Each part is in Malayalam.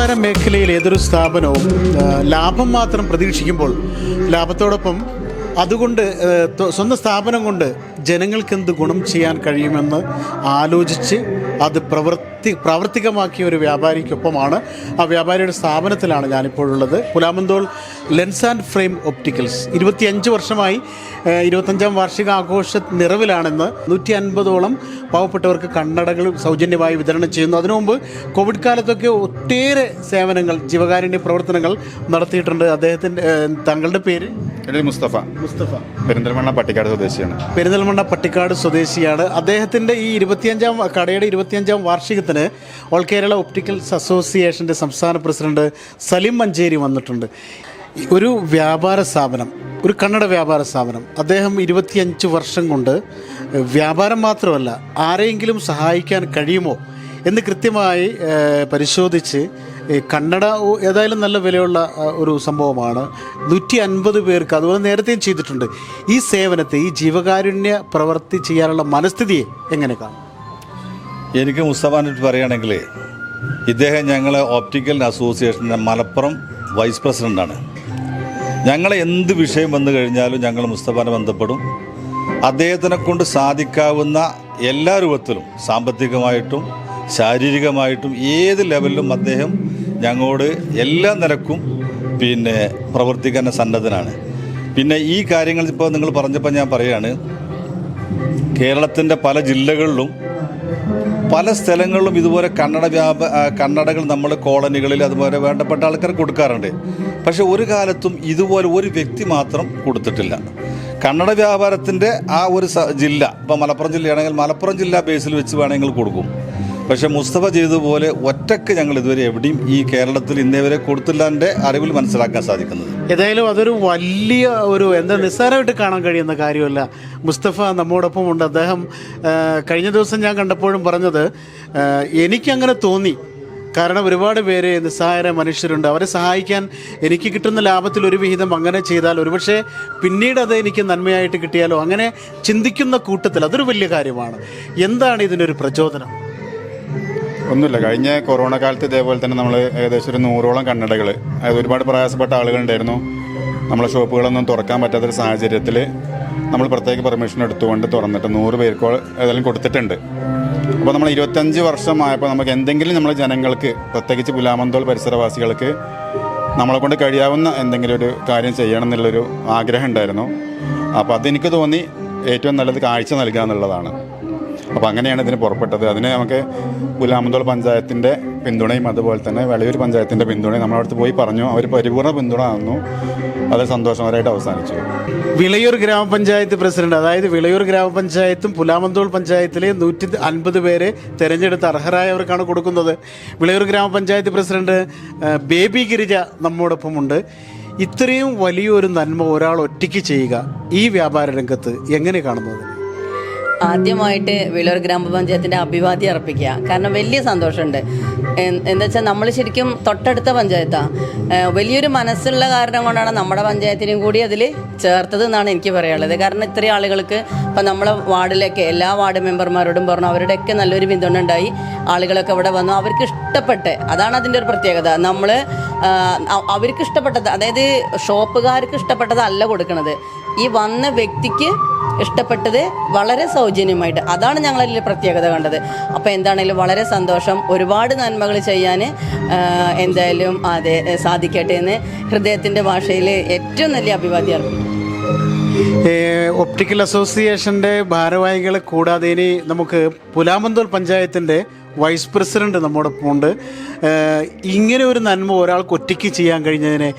വ്യാപാര മേഖലയിൽ ഏതൊരു സ്ഥാപനവും ലാഭം മാത്രം പ്രതീക്ഷിക്കുമ്പോൾ ലാഭത്തോടൊപ്പം അതുകൊണ്ട് സ്വന്തം സ്ഥാപനം കൊണ്ട് ജനങ്ങൾക്ക് എന്ത് ഗുണം ചെയ്യാൻ കഴിയുമെന്ന് ആലോചിച്ച് അത് പ്രവൃത്തി പ്രാവർത്തികമാക്കിയ ഒരു വ്യാപാരിക്കൊപ്പമാണ്. ആ വ്യാപാരിയുടെ സ്ഥാപനത്തിലാണ് ഞാനിപ്പോഴുള്ളത്. Pulamanthole lens and frame opticals. ഇരുപത്തിയഞ്ച് വർഷമായി ഇരുപത്തഞ്ചാം വാർഷിക ആഘോഷ നിറവിലാണെന്ന് നൂറ്റി അൻപതോളം പാവപ്പെട്ടവർക്ക് കണ്ണടകൾ സൗജന്യമായി വിതരണം ചെയ്യുന്നു. അതിനു മുമ്പ് കോവിഡ് കാലത്തൊക്കെ ഒട്ടേറെ സേവനങ്ങൾ ജീവകാരുണ്യ പ്രവർത്തനങ്ങൾ നടത്തിയിട്ടുണ്ട്. അദ്ദേഹത്തിന്റെ തങ്ങളുടെ പേര്? എന്റെ മുസ്തഫ. മുസ്തഫ. പെരിന്തൽമണ്ണ പട്ടിക്കാട് സ്വദേശിയാണ്. പെരിന്തൽമണ്ണ പട്ടിക്കാട് സ്വദേശിയാണ്. അദ്ദേഹത്തിന്റെ ഈ ഇരുപത്തിയഞ്ചാം കടയുടെ ഇരുപത്തിയഞ്ചാം വാർഷികത്തിന് ഓൾ കേരള ഒപ്റ്റിക്കൽസ് അസോസിയേഷന്റെ സംസ്ഥാന പ്രസിഡന്റ് സലിം മഞ്ചേരി വന്നിട്ടുണ്ട്. ഒരു വ്യാപാര സ്ഥാപനം ഒരു കന്നഡ വ്യാപാര സ്ഥാപനം. അദ്ദേഹം ഇരുപത്തിയഞ്ച് വർഷം കൊണ്ട് വ്യാപാരം മാത്രമല്ല ആരെയെങ്കിലും സഹായിക്കാൻ കഴിയുമോ എന്ന് കൃത്യമായി പരിശോധിച്ച് ഈ ഓ- ഏതായാലും നല്ല വിലയുള്ള ഒരു സംഭവമാണ്. നൂറ്റി അൻപത് പേർക്ക് അതുപോലെ നേരത്തെയും ചെയ്തിട്ടുണ്ട്. ഈ സേവനത്തെ ഈ ജീവകാരുണ്യ പ്രവൃത്തി ചെയ്യാനുള്ള മനസ്ഥിതിയെ എങ്ങനെ കാണും? എനിക്ക് മുസ്തഫാനെ പറയുകയാണെങ്കിൽ ഇദ്ദേഹം ഞങ്ങളെ ഓപ്റ്റിക്കൽ അസോസിയേഷന്റെ മലപ്പുറം വൈസ് പ്രസിഡന്റാണ് ഞങ്ങളെ എന്ത് വിഷയം വന്നു കഴിഞ്ഞാലും ഞങ്ങൾ മുസ്തഫാനെ ബന്ധപ്പെടും. അദ്ദേഹത്തിനെ കൊണ്ട് സാധിക്കാവുന്ന എല്ലാ രൂപത്തിലും സാമ്പത്തികമായിട്ടും ശാരീരികമായിട്ടും ഏത് ലെവലിലും അദ്ദേഹം ഞങ്ങളോട് എല്ലാ നിലക്കും പിന്നെ പ്രവർത്തിക്കാൻ സന്നദ്ധനാണ്. പിന്നെ ഈ കാര്യങ്ങൾ ഇപ്പോൾ നിങ്ങൾ പറഞ്ഞപ്പോൾ ഞാൻ പറയുകയാണ് കേരളത്തിന്റെ പല ജില്ലകളിലും പല സ്ഥലങ്ങളിലും ഇതുപോലെ കന്നഡ വ്യാപ കന്നഡകൾ നമ്മൾ കോളനികളിൽ അതുപോലെ വേണ്ടപ്പെട്ട ആൾക്കാർ കൊടുക്കാറുണ്ട്. പക്ഷെ ഒരു കാലത്തും ഇതുപോലെ ഒരു വ്യക്തി മാത്രം കൊടുത്തിട്ടില്ല. കന്നഡ വ്യാപാരത്തിന്റെ ആ ഒരു ജില്ല ഇപ്പോൾ മലപ്പുറം ജില്ലയാണെങ്കിൽ മലപ്പുറം ജില്ല ബേസിൽ വെച്ച് വേണമെങ്കിൽ കൊടുക്കും. പക്ഷെ മുസ്തഫ ചെയ്തതുപോലെ ഒറ്റയ്ക്ക് ഞങ്ങൾ ഇതുവരെ എവിടെയും ഈ കേരളത്തിൽ ഇന്നേ വരെ കൊടുത്തില്ല എന്റെ അറിവിൽ മനസ്സിലാക്കാൻ സാധിക്കുന്നത്. ഏതായാലും അതൊരു വലിയ ഒരു എന്താ നിസ്സാരമായിട്ട് കാണാൻ കഴിയുന്ന കാര്യമല്ല. മുസ്തഫ നമ്മോടൊപ്പം ഉണ്ട്. അദ്ദേഹം കഴിഞ്ഞ ദിവസം ഞാൻ കണ്ടപ്പോഴും പറഞ്ഞത് എനിക്കങ്ങനെ തോന്നി. കാരണം ഒരുപാട് പേര് നിസ്സഹായര മനുഷ്യരുണ്ട്. അവരെ സഹായിക്കാൻ എനിക്ക് കിട്ടുന്ന ലാഭത്തിൽ ഒരു വിഹിതം അങ്ങനെ ചെയ്താൽ ഒരുപക്ഷെ പിന്നീട് അത് എനിക്ക് നന്മയായിട്ട് കിട്ടിയാലോ? അങ്ങനെ ചിന്തിക്കുന്ന കൂട്ടത്തിൽ അതൊരു വലിയ കാര്യമാണ്. എന്താണ് ഇതിനൊരു പ്രചോദനം? ഒന്നുമില്ല. കഴിഞ്ഞ കൊറോണ കാലത്ത് ഇതേപോലെ തന്നെ നമ്മൾ ഏകദേശം ഒരു നൂറോളം കണ്ണടകൾ അതായത് ഒരുപാട് പ്രയാസപ്പെട്ട ആളുകളുണ്ടായിരുന്നു. നമ്മളെ ഷോപ്പുകളൊന്നും തുറക്കാൻ പറ്റാത്തൊരു സാഹചര്യത്തിൽ നമ്മൾ പ്രത്യേക പെർമിഷൻ എടുത്തുകൊണ്ട് തുറന്നിട്ട് നൂറ് പേർക്ക് ഏതായാലും കൊടുത്തിട്ടുണ്ട്. അപ്പോൾ നമ്മൾ ഇരുപത്തഞ്ച് വർഷമായപ്പോൾ നമുക്ക് എന്തെങ്കിലും നമ്മൾ ജനങ്ങൾക്ക് പ്രത്യേകിച്ച് പുലാമന്തോൾ പരിസരവാസികൾക്ക് നമ്മളെ കൊണ്ട് കഴിയാവുന്ന എന്തെങ്കിലും ഒരു കാര്യം ചെയ്യണം എന്നുള്ളൊരു ആഗ്രഹം ഉണ്ടായിരുന്നു. അപ്പോൾ അതെനിക്ക് തോന്നി ഏറ്റവും നല്ലത് കാഴ്ച നൽകുക എന്നുള്ളതാണ്. അപ്പോൾ അങ്ങനെയാണ് ഇതിന് പുറപ്പെട്ടത്. അതിന് നമുക്ക് പുലാമന്തോൾ പഞ്ചായത്തിന്റെ പിന്തുണയും അതുപോലെ തന്നെ വെളിയൂർ പഞ്ചായത്തിന്റെ പിന്തുണയും നമ്മളടുത്ത് പോയി പറഞ്ഞു. അവർ പരിപൂർണ പിന്തുണ തന്നു. അത് സന്തോഷകരമായിട്ട് അവസാനിച്ചു. വിളയൂർ ഗ്രാമപഞ്ചായത്ത് പ്രസിഡന്റ് അതായത് വിളയൂർ ഗ്രാമപഞ്ചായത്തും പുലാമന്തോൾ പഞ്ചായത്തിലെ നൂറ്റി അൻപത് പേരെ തെരഞ്ഞെടുത്ത് അർഹരായവർക്കാണ് കൊടുക്കുന്നത്. വിളയൂർ ഗ്രാമപഞ്ചായത്ത് പ്രസിഡന്റ് ബേബി ഗിരിജ നമ്മോടൊപ്പമുണ്ട്. ഇത്രയും വലിയൊരു നന്മ ഒരാൾ ഒറ്റയ്ക്ക് ചെയ്യുക ഈ വ്യാപാര രംഗത്ത് എങ്ങനെ കാണുന്നത് ആദ്യമായിട്ട് വിളൂർ ഗ്രാമപഞ്ചായത്തിന്റെ അഭിവാദ്യം അർപ്പിക്കുക. കാരണം വലിയ സന്തോഷമുണ്ട്. എന്താ വെച്ചാൽ നമ്മൾ ശരിക്കും തൊട്ടടുത്ത പഞ്ചായത്താണ് വലിയൊരു മനസ്സുള്ള കാരണം കൊണ്ടാണ് നമ്മുടെ പഞ്ചായത്തിനും കൂടി അതിൽ ചേർത്തത് എന്നാണ് എനിക്ക് പറയാനുള്ളത്. കാരണം ഇത്രയും ആളുകൾക്ക് ഇപ്പം നമ്മളെ വാർഡിലൊക്കെ എല്ലാ വാർഡ് മെമ്പർമാരോടും പറഞ്ഞു അവരുടെയൊക്കെ നല്ലൊരു പിന്തുണ ഉണ്ടായി. ആളുകളൊക്കെ ഇവിടെ വന്നു. അവർക്ക് ഇഷ്ടപ്പെട്ട് അതാണ് അതിന്റെ ഒരു പ്രത്യേകത. നമ്മൾ അവർക്ക് ഇഷ്ടപ്പെട്ടത് അതായത് ഷോപ്പുകാർക്ക് ഇഷ്ടപ്പെട്ടതല്ല കൊടുക്കുന്നത് ഈ വന്ന വ്യക്തിക്ക് ഇഷ്ടപ്പെട്ടത് വളരെ സൗജന്യമായിട്ട്. അതാണ് ഞങ്ങളതിൽ പ്രത്യേകത കണ്ടത്. അപ്പോൾ എന്താണെങ്കിലും വളരെ സന്തോഷം. ഒരുപാട് നന്മകൾ ചെയ്യാൻ എന്തായാലും അതെ സാധിക്കട്ടെ എന്ന് ഹൃദയത്തിന്റെ ഭാഷയിൽ ഏറ്റവും നല്ല അഭിവാദ്യം ഒപ്റ്റിക്കൽ അസോസിയേഷന്റെ ഭാരവാഹികളെ കൂടാതെ ഇനി നമുക്ക് പുലാമന്തൂർ പഞ്ചായത്തിന്റെ വൈസ് പ്രസിഡന്റ് നമ്മോടൊപ്പം ഉണ്ട്. ഇങ്ങനെ ഒരു നന്മ ഒരാൾക്ക് ഒറ്റയ്ക്ക് ചെയ്യാൻ കഴിഞ്ഞതിനെ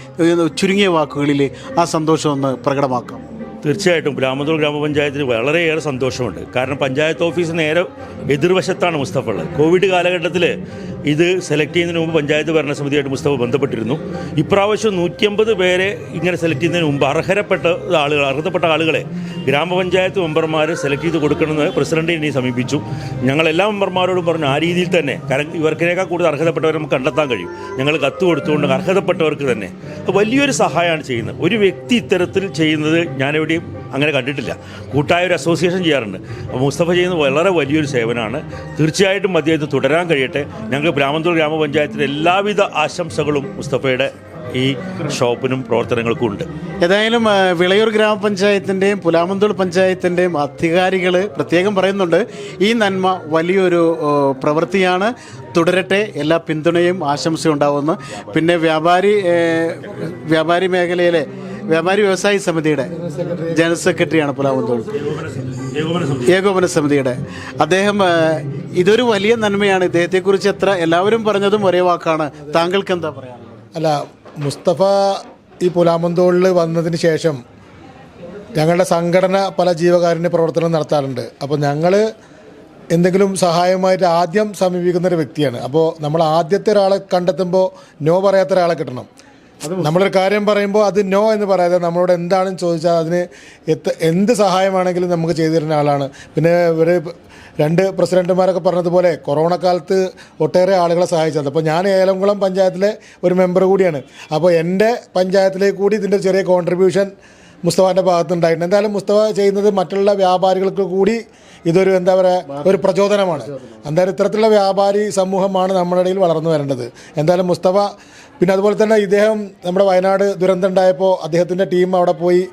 ചുരുങ്ങിയ വാക്കുകളിൽ ആ സന്തോഷം ഒന്ന് പ്രകടമാക്കാം. തീർച്ചയായിട്ടും ഗ്രാമത്തോൾ ഗ്രാമപഞ്ചായത്തിന് വളരെയേറെ സന്തോഷമുണ്ട്. കാരണം പഞ്ചായത്ത് ഓഫീസ് നേരെ എതിർവശത്താണ് മുസ്തഫ ഉള്ളത്. കോവിഡ് കാലഘട്ടത്തിൽ ഇത് സെലക്ട് ചെയ്യുന്നതിന് മുമ്പ് പഞ്ചായത്ത് ഭരണസമിതിയായിട്ട് മുസ്തഫ ബന്ധപ്പെട്ടിരുന്നു. ഇപ്രാവശ്യം നൂറ്റിയമ്പത് പേരെ ഇങ്ങനെ സെലക്ട് ചെയ്യുന്നതിന് മുമ്പ് അർഹരപ്പെട്ട ആളുകൾ അർഹതപ്പെട്ട ആളുകളെ ഗ്രാമപഞ്ചായത്ത് മെമ്പർമാർ സെലക്ട് ചെയ്ത് കൊടുക്കണമെന്ന് പ്രസിഡന്റ് ഇനി സമീപിച്ചു. ഞങ്ങൾ എല്ലാ മെമ്പർമാരോടും പറഞ്ഞു ആ രീതിയിൽ തന്നെ. കാരണം ഇവർക്കിനേക്കാൾ കൂടുതൽ അർഹതപ്പെട്ടവരെ നമുക്ക് കണ്ടെത്താൻ കഴിയും. ഞങ്ങൾ കത്ത് കൊടുത്തുകൊണ്ട് അർഹതപ്പെട്ടവർക്ക് തന്നെ. വലിയൊരു സഹായമാണ് ചെയ്യുന്നത്. ഒരു വ്യക്തി ഇത്തരത്തിൽ ചെയ്യുന്നത് ഞാൻ എവിടെയും അങ്ങനെ കണ്ടിട്ടില്ല. കൂട്ടായ ഒരു അസോസിയേഷൻ ചെയ്യാറുണ്ട്. മുസ്തഫ ചെയ്യുന്നത് വളരെ വലിയൊരു സേവനമാണ് തീർച്ചയായിട്ടും അദ്ദേഹത്തിന് തുടരാൻ കഴിയട്ടെ. ഞങ്ങൾ ബ്രാഹ്മണത്തൂർ ഗ്രാമപഞ്ചായത്തിന്റെ എല്ലാവിധ ആശംസകളും മുസ്തഫയുടെ ഈ ഷോപ്പിനും പ്രവർത്തനങ്ങൾക്കും ഉണ്ട്. ഏതായാലും വിളയൂർ ഗ്രാമപഞ്ചായത്തിന്റെയും പുലാമന്തോൾ പഞ്ചായത്തിന്റെയും അധികാരികൾ പ്രത്യേകം പറയുന്നുണ്ട് ഈ നന്മ വലിയൊരു പ്രവൃത്തിയാണ്. തുടരട്ടെ. എല്ലാ പിന്തുണയും ആശംസയും ഉണ്ടാവുമെന്ന് പിന്നെ വ്യാപാരി വ്യാപാരി മേഖലയിലെ വ്യാപാരി വ്യവസായി സമിതിയുടെ ജനറൽ സെക്രട്ടറിയാണ് പുലാമന്തോൾ ഏകോപന സമിതിയുടെ. അദ്ദേഹം ഇതൊരു വലിയ നന്മയാണ്. ഇദ്ദേഹത്തെക്കുറിച്ച് എത്ര എല്ലാവരും പറഞ്ഞതും ഒരേ വാക്കാണ്. താങ്കൾക്ക് എന്താ പറയാനുള്ളത്? അല്ല മുസ്തഫ ഈ പുലാമന്തോളിൽ വന്നതിന് ശേഷം ഞങ്ങളുടെ സംഘടന പല ജീവകാരുണ്യ പ്രവർത്തനം നടത്താറുണ്ട്. അപ്പോൾ ഞങ്ങൾ എന്തെങ്കിലും സഹായമായിട്ട് ആദ്യം സമീപിക്കുന്ന ഒരു വ്യക്തിയാണ്. അപ്പോൾ നമ്മൾ ആദ്യത്തെ ഒരാളെ കണ്ടെത്തുമ്പോൾ നോ പറയാത്ത ഒരാളെ കിട്ടണം. നമ്മളൊരു കാര്യം പറയുമ്പോൾ അത് നോ എന്ന് പറയാതെ നമ്മളോട് എന്താണെന്ന് ചോദിച്ചാൽ അതിന് എത്ത എന്ത് സഹായമാണെങ്കിലും നമുക്ക് ചെയ്തു തരുന്ന ആളാണ്. പിന്നെ ഇവർ രണ്ട് പ്രസിഡന്റുമാരൊക്കെ പറഞ്ഞതുപോലെ കൊറോണ കാലത്ത് ഒട്ടേറെ ആളുകളെ സഹായിച്ചത്. അപ്പോൾ ഞാൻ ഏലംകുളം പഞ്ചായത്തിലെ ഒരു മെമ്പർ കൂടിയാണ്. അപ്പോൾ എന്റെ പഞ്ചായത്തിലേക്ക് കൂടി ഇതിന്റെ ചെറിയ കോൺട്രിബ്യൂഷൻ മുസ്തഫാന്റെ ഭാഗത്തുണ്ടായിട്ടുണ്ട്. എന്തായാലും മുസ്തഫ ചെയ്യുന്നത് മറ്റുള്ള വ്യാപാരികൾക്ക് കൂടി ഇതൊരു എന്താ പറയുക ഒരു പ്രചോദനമാണ്. എന്തായാലും ഇത്തരത്തിലുള്ള വ്യാപാരി സമൂഹമാണ് നമ്മുടെ ഇടയിൽ വളർന്നു വരേണ്ടത്. എന്തായാലും മുസ്തഫ പിന്നെ അതുപോലെ തന്നെ ഇദ്ദേഹം നമ്മുടെ വയനാട് ദുരന്തം ഉണ്ടായപ്പോൾ അദ്ദേഹത്തിന്റെ ടീം അവിടെ പോയി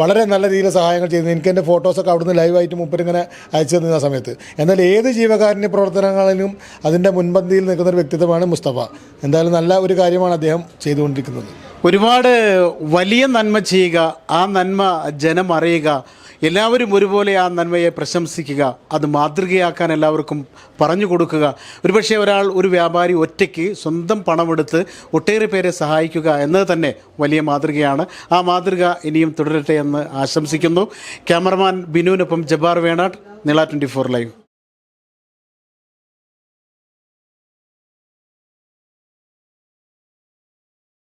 വളരെ നല്ല രീതിയിൽ സഹായങ്ങൾ ചെയ്യുന്നു എനിക്ക് എന്റെ ഫോട്ടോസൊക്കെ അവിടുന്ന് ലൈവായിട്ട് മുപ്പരിങ്ങനെ അയച്ചു തന്നിരുന്ന സമയത്ത്. എന്നാൽ ഏത് ജീവകാരുണ്യ പ്രവർത്തനങ്ങളിലും അതിന്റെ മുൻപന്തിയിൽ നിൽക്കുന്ന ഒരു വ്യക്തിത്വമാണ് മുസ്തഫ. എന്തായാലും നല്ല ഒരു കാര്യമാണ് അദ്ദേഹം ചെയ്തുകൊണ്ടിരിക്കുന്നത്. ഒരുപാട് വലിയ നന്മ ചെയ്യുക ആ നന്മ ജനം അറിയുക എല്ലാവരും ഒരുപോലെ ആ നന്മയെ പ്രശംസിക്കുക അത് മാതൃകയാക്കാൻ എല്ലാവർക്കും പറഞ്ഞു കൊടുക്കുക. ഒരുപക്ഷെ ഒരാൾ ഒരു വ്യാപാരി ഒറ്റയ്ക്ക് സ്വന്തം പണമെടുത്ത് ഒട്ടേറെ പേരെ സഹായിക്കുക എന്നത് തന്നെ വലിയ മാതൃകയാണ്. ആ മാതൃക ഇനിയും തുടരട്ടെ എന്ന് ആശംസിക്കുന്നു. Cameraman ബിനുവിനൊപ്പം Jabbar Venad Nila twenty four live.